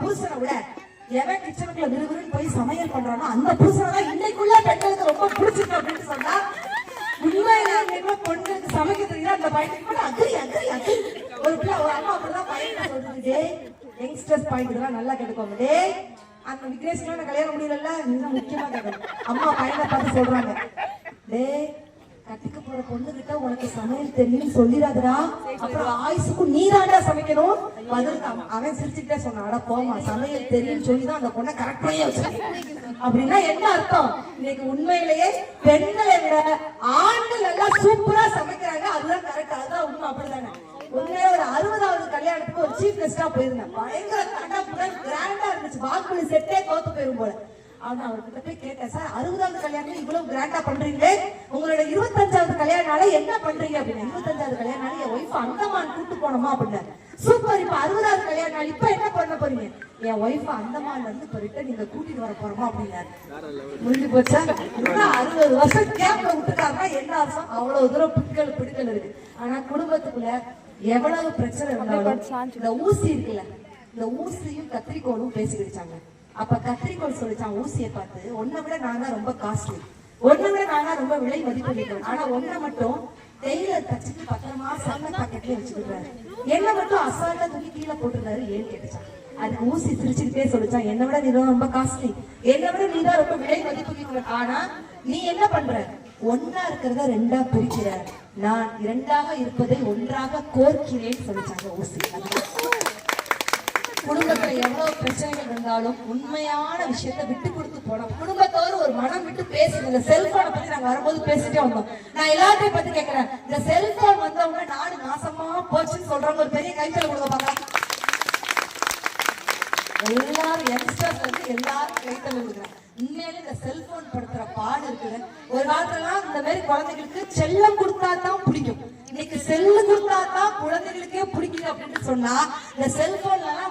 புருஷனை விட எவன் கிச்சனுக்குள்ள விறுவிறுன்னு போய் சமையல் பண்றானோ அந்த புருஷனை தான் இன்னைக்குள்ள பெண்களுக்கு ரொம்ப பிடிச்சிருக்கு அப்படின்னு சொன்னா உண்மையில பொண்ணுக்கு சமைக்க தெரியுதா? அந்த பையனுக்கு கூட அக்ரி அக்ரி அக்ரி ஒரு பிள்ளை ஒரு அம்மா அப்படிதான் பையன் சொல்றது. டேய் யங்ஸ்டர்ஸ் பாயிண்ட் இதெல்லாம் நல்லா கேட்டுக்கோங்க. டேய் அந்த விக்னேஷ்லாம் கல்யாணம் முடியல இன்னும் முக்கியமா கேட்கணும் அம்மா பையனை பார்த்து சொல்றாங்க. டேய் கட்டிக்க போற உனக்கு சமையல் தெரியும் சொல்லிடாதடா. அப்புறம் ஆயுசுக்கும் நீதாண்டா சமைக்கணும். பதிலுக்கு அவன் அவன் சிரிச்சுக்கிட்டே சொன்னான் அட போமா சமையல் தெரியும் சொல்லிதான் அந்த பொண்ணை கரெக்டாயே வச்சிருக்கேன். அப்படின்னா என்ன அர்த்தம்? இன்னைக்கு உண்மையிலேயே பெண்களை விட ஆண்கள் எல்லாம் சூப்பரா சமைக்கிறாங்க அதுதான் கரெக்ட் அதுதான் உண்மை அப்படிதானே உண்மையிலே ஒரு அறுபதாவது கல்யாணத்துக்கு ஒரு சீஃப் கெஸ்டா போயிருந்தேன். பயங்கர கண்டா கிராண்டா இருந்துச்சு. வாக்குப்படி செட்டே தோத்து போயிரும் போல. அவன் அவர்கிட்ட போய் கேட்டேன் சார் அறுபதாவது கல்யாணம் இவ்வளவு கிராண்டா பண்றீங்களே? உங்களோட இருபத்தஞ்சாவது கல்யாண நாள என்ன பண்றீங்க? அப்படின்னு இருபத்தஞ்சாவது கல்யாண நாள் என் ஒய்ஃப் அந்தமான் கூட்டு போனோமா? அப்படின்னு சூப்பர் இப்ப அறுபதாவது கல்யாண நாள் இப்ப என்ன பண்ண போறீங்க? என் ஒய்ஃப் அந்தமான்ல இருந்து இப்ப நீங்க கூட்டிட்டு வர போறோமா? அப்படின்னாரு. முடிஞ்சு போச்சா? இன்னும் அறுபது வருஷம் கேப்ல விட்டுட்டாருன்னா என்ன அர்த்தம்? அவ்வளவு தூரம் பிடிக்கல் பிடிக்கல் இருக்கு. ஆனா குடும்பத்துக்குள்ள எவ்வளவு பிரச்சனை இருந்தாலும் இந்த ஊசி இருக்குல்ல இந்த ஊசியும் கத்திரிக்கோளும் பேசி கிடைச்சாங்க அப்ப கத்திரிக்கோள் சொல்லிச்சான் ஊசியை பார்த்து ஒன்ன விட நான் தான் ரொம்ப காஸ்ட்லி ஒன்ன விட நான் ரொம்ப விலை மதிப்பு மிக்கவன். ஆனா ஒன்ன மட்டும் டெய்லர் தச்சுட்டு பத்திரமா சண்டை பாக்கெட்லயே வச்சுக்கிறாரு என்ன மட்டும் அசால்ட்டா தூக்கி கீழே போட்டுருந்தாரு ஏன்னு கேட்டுச்சான். அதுக்கு ஊசி சிரிச்சுக்கிட்டே சொல்லிச்சான் என்னை விட நீதான் ரொம்ப காஸ்ட்லி என்ன விட நீ தான் ரொம்ப விலை மதிப்பு ஆனா நீ என்ன பண்ற? ஒன்னா இருக்கிறத ரெண்டா பிரிக்கிற நான் இரண்டாக இருப்பதை ஒன்றாக கோர்க்கிறேன் சொல்லிச்சாங்க ஊசி. குடும்பத்துல எவ்வளவு பிரச்சனைகள் இருந்தாலும் உண்மையான விஷயத்த விட்டு கொடுத்து போனோம். குடும்பத்தோடு ஒரு மனம் விட்டு பேசுங்க இந்த செல்போனை பத்தி நாங்க வரும்போது பேசிட்டே வந்தோம். நான் எல்லாத்தையும் பத்தி கேட்கிறேன் இந்த செல்போன் வந்தவங்க நாடு நாசமா போச்சுன்னு சொல்றவங்க ஒரு பெரிய கைத்தல கொடுக்க பாக்கலாம் எல்லாரும் யங்ஸ்டர்ஸ் வந்து எல்லாரும் கைத்தல கொடுக்குறாங்க. உண்மையிலே இந்த செல்போன் படுத்துற பாடு இருக்குது. ஒரு காலத்துலலாம் இந்த மாதிரி குழந்தைகளுக்கு செல்லம் கொடுத்தா தான் பிடிக்கும். இன்னைக்கு செல்லு கொடுத்தா தான் குழந்தைகளுக்கே பிடிக்குது அப்படின்னு சொன்னா இந்த செல்போன்லாம்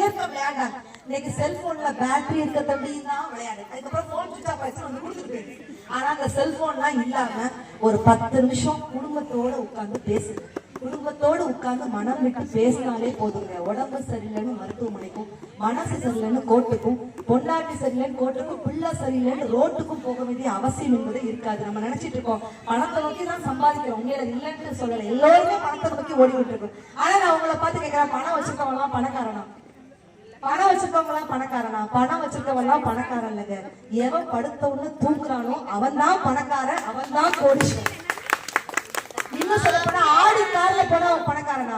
வியர்க்க விளையாண்டாங்க இன்னைக்கு செல்போன்ல பேட்டரி இருக்க தம்பி. தான் விளையாடு. அதுக்கப்புறம் போன் சுவிட்ச் ஆஃப் ஆயிடுச்சு வந்து கொடுத்துட்டு போயிடுது. ஆனா அந்த செல்போன்லாம் இல்லாம ஒரு பத்து நிமிஷம் குடும்பத்தோட உட்கார்ந்து பேசுங்க குடும்பத்தோடு உட்கார்ந்து மனம் விட்டு பேசினாலே போதுங்க. உடம்பு சரியில்லைன்னு மருத்துவமனைக்கும் மனசு சரியில்லைன்னு கோர்ட்டுக்கும் பொண்டாட்டி சரியில்லைன்னு கோர்ட்டுக்கும் பிள்ளை சரியில்லைன்னு ரோட்டுக்கும் போக வேண்டிய அவசியம் என்பதே இருக்காது. நம்ம நினைச்சிட்டு இருக்கோம் பணத்தை நோக்கி தான் சம்பாதிக்கிறோம். உங்களை இல்லைன்னு சொல்லல. எல்லோருமே பணத்தை நோக்கி ஓடி விட்டுருக்கோம் ஆனா நான் உங்களை பார்த்து கேட்கிறேன் பணம் வச்சுக்கவங்களாம் பணக்காரனா? பணம் வச்சிருக்கவங்களாம் பணக்காரனா? பணம் வச்சிருக்கவெல்லாம் பணக்காரன் இல்லைங்க. எவன் படுத்த உடனே தூங்குறானோ அவன் தான் பணக்காரன் அவன் தான் கோடிஷன் இன்னும் சொல்ல போனா ஆடி கார்ல போனா அவன் பணக்காரனா?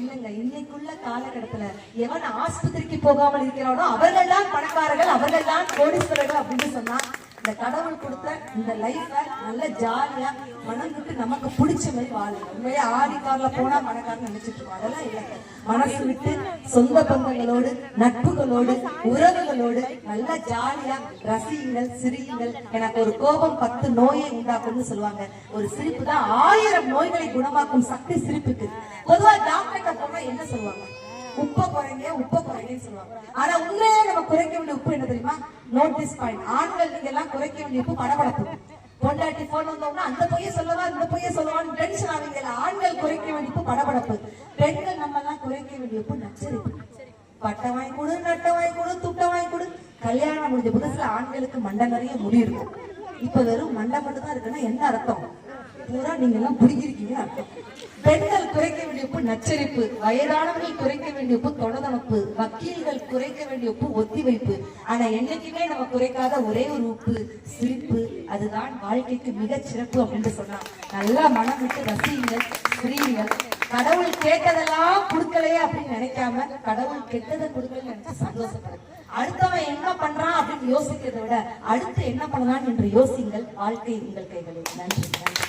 இல்லைங்க இன்னைக்குள்ள காலகட்டத்துல எவன் ஆஸ்பத்திரிக்கு போகாமல் இருக்கிறானோ அவர்கள் தான் பணக்காரர்கள் அவர்கள் தான் கோடீஸ்வரர்கள் அப்படின்னு சொன்னா இந்த கடவுள் கொடுத்த இந்த லைஃப்ல நல்ல ஜாலியா மனம் விட்டு நமக்கு பிடிச்ச மாதிரி வாழுங்க. உண்மையா ஆடி கார்ல போனா மனக்காரன் நினைச்சிட்டு இருக்கோம் அதெல்லாம் இல்லைங்க மனசு விட்டு சொந்த பந்தங்களோடு நட்புகளோடு உறவுகளோடு நல்லா ஜாலியா ரசியுங்கள் சிரியுங்கள். எனக்கு ஒரு கோபம் பத்து நோயை உண்டாக்கும்னு சொல்லுவாங்க. ஒரு சிரிப்பு தான் ஆயிரம் நோய்களை குணமாக்கும் சக்தி சிரிப்புக்கு. பொதுவா டாக்டர்கிட்ட போனா என்ன சொல்லுவாங்க? உப்ப குறைங்க உப்ப குறைங்கன்னு சொல்லுவாங்க. ஆனா உண்மையே நம்ம குறைக்க வேண்டிய உப்பு என்ன தெரியுமா? நோட்டீஸ் பாயிண்ட் ஆண்கள் நீங்க எல்லாம் குறைக்க வேண்டிய உப்பு படபடப்பு. பொண்டாட்டி போன் வந்தோம்னா அந்த பொய்ய சொல்லவா? இந்த பொய்ய சொல்லவான்னு டென்ஷன் ஆவீங்கல்ல. ஆண்கள் குறைக்க வேண்டிய உப்பு படபடப்பு. பெண்கள் நம்ம எல்லாம் குறைக்க வேண்டிய உப்பு நச்சரிப்பு. பட்டை வாங்கி கொடு நட்டை வாங்கி கொடு துட்டை வாங்கி கொடு. கல்யாணம் முடிஞ்ச புதுசுல ஆண்களுக்கு மண்டை நிறைய முடி இருக்கும். இப்ப வெறும் மண்டை மட்டும் தான் இருக்குன்னா என்ன அர்த்தம்? பூரா நீங்க எல்லாம் பிடிக்கிருக்கீங்கன்னு அர்த்தம். பெண்கள் குறைக்க வேண்டிய உப்பு நச்சரிப்பு வயதானவர்கள் குறைக்க வேண்டிய உப்பு தொடதனப்பு வக்கீல்கள் குறைக்க வேண்டிய உப்பு ஒத்திவைப்பு. ஆனா என்னைக்குமே நம்ம குறைக்காத ஒரே ஒரு உப்பு சிரிப்பு அதுதான் வாழ்க்கைக்கு மிகச் சிறப்பு அப்படின்னு சொன்னா நல்லா மனம் விட்டு ரசியுங்கள் புரியுங்கள் கடவுள் கேட்டதெல்லாம் கொடுக்கலையே அப்படின்னு நினைக்காம கடவுள் கெட்டதை கொடுக்கலன்னு நினைச்சு சந்தோஷப்படுறேன் அடுத்தவன் என்ன பண்றான் அப்படின்னு யோசிக்கிறதை விட அடுத்து என்ன பண்ணலாம் என்று யோசிங்கள் வாழ்க்கை உங்கள் கைகளில். நன்றி நன்றி.